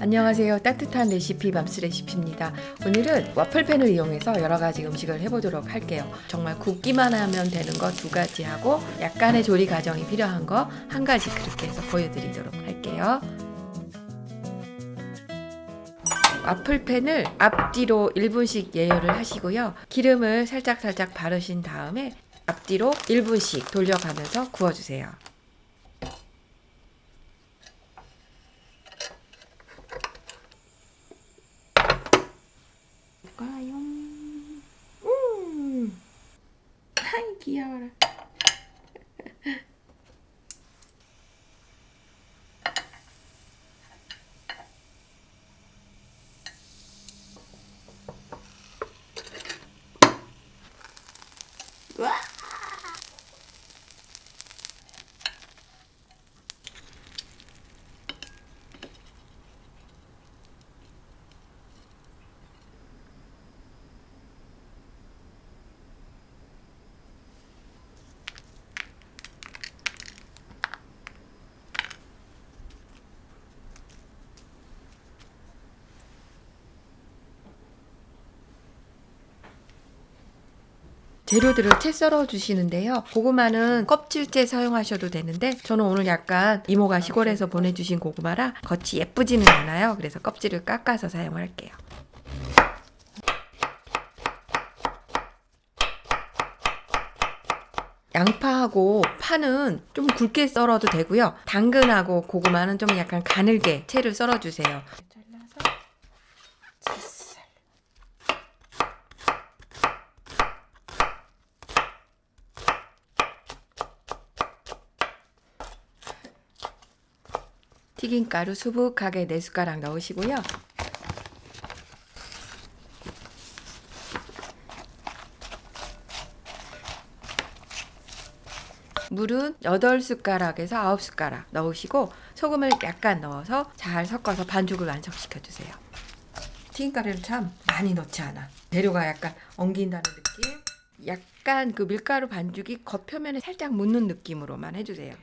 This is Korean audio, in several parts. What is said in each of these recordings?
안녕하세요. 따뜻한 레시피 맘스 레시피입니다. 오늘은 와플팬을 이용해서 여러 가지 음식을 해보도록 할게요. 정말 굽기만 하면 되는 거 두 가지 하고 약간의 조리 과정이 필요한 거 한 가지 그렇게 해서 보여드리도록 할게요. 와플팬을 앞뒤로 1분씩 예열을 하시고요. 기름을 살짝살짝 바르신 다음에 앞뒤로 1분씩 돌려가면서 구워주세요. 과요. 음. 아이 귀여워라. 와! 재료들을 채 썰어 주시는데요. 고구마는 껍질째 사용하셔도 되는데 저는 오늘 약간 이모가 시골에서 보내주신 고구마라 겉이 예쁘지는 않아요. 그래서 껍질을 깎아서 사용할게요. 양파하고 파는 좀 굵게 썰어도 되고요. 당근하고 고구마는 좀 약간 가늘게 채를 썰어 주세요. 잘라서 칫살. 튀김가루 수북하게 4숟가락 넣으시고요. 물은 8숟가락에서 9숟가락 넣으시고 소금을 약간 넣어서 잘 섞어서 반죽을 완성시켜 주세요. 튀김가루를 참 많이 넣지 않아. 재료가 약간 엉긴다는 느낌. 약간 그 밀가루 반죽이 겉표면에 살짝 묻는 느낌으로만 해주세요.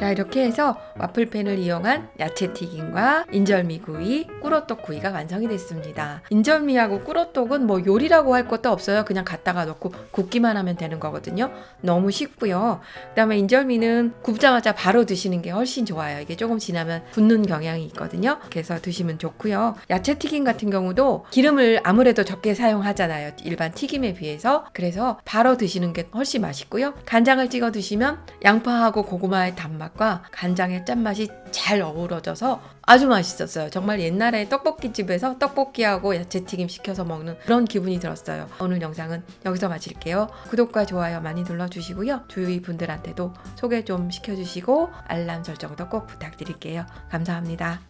자 이렇게 해서 와플팬을 이용한 야채 튀김과 인절미 구이, 꿀호떡 구이가 완성이 됐습니다. 인절미하고 꿀호떡은 뭐 요리라고 할 것도 없어요. 그냥 갖다가 넣고 굽기만 하면 되는 거거든요. 너무 쉽고요. 그다음에 인절미는 굽자마자 바로 드시는 게 훨씬 좋아요. 이게 조금 지나면 굳는 경향이 있거든요. 그래서 드시면 좋고요. 야채 튀김 같은 경우도 기름을 아무래도 적게 사용하잖아요. 일반 튀김에 비해서. 그래서 바로 드시는 게 훨씬 맛있고요. 간장을 찍어 드시면 양파하고 고구마의 단 맛과 간장의 짠맛이 잘 어우러져서 아주 맛있었어요. 정말 옛날에 떡볶이 집에서 떡볶이하고 야채튀김 시켜서 먹는 그런 기분이 들었어요. 오늘 영상은 여기서 마칠게요. 구독과 좋아요 많이 눌러주시고요. 주위 분들한테도 소개 좀 시켜주시고 알람 설정도 꼭 부탁드릴게요. 감사합니다.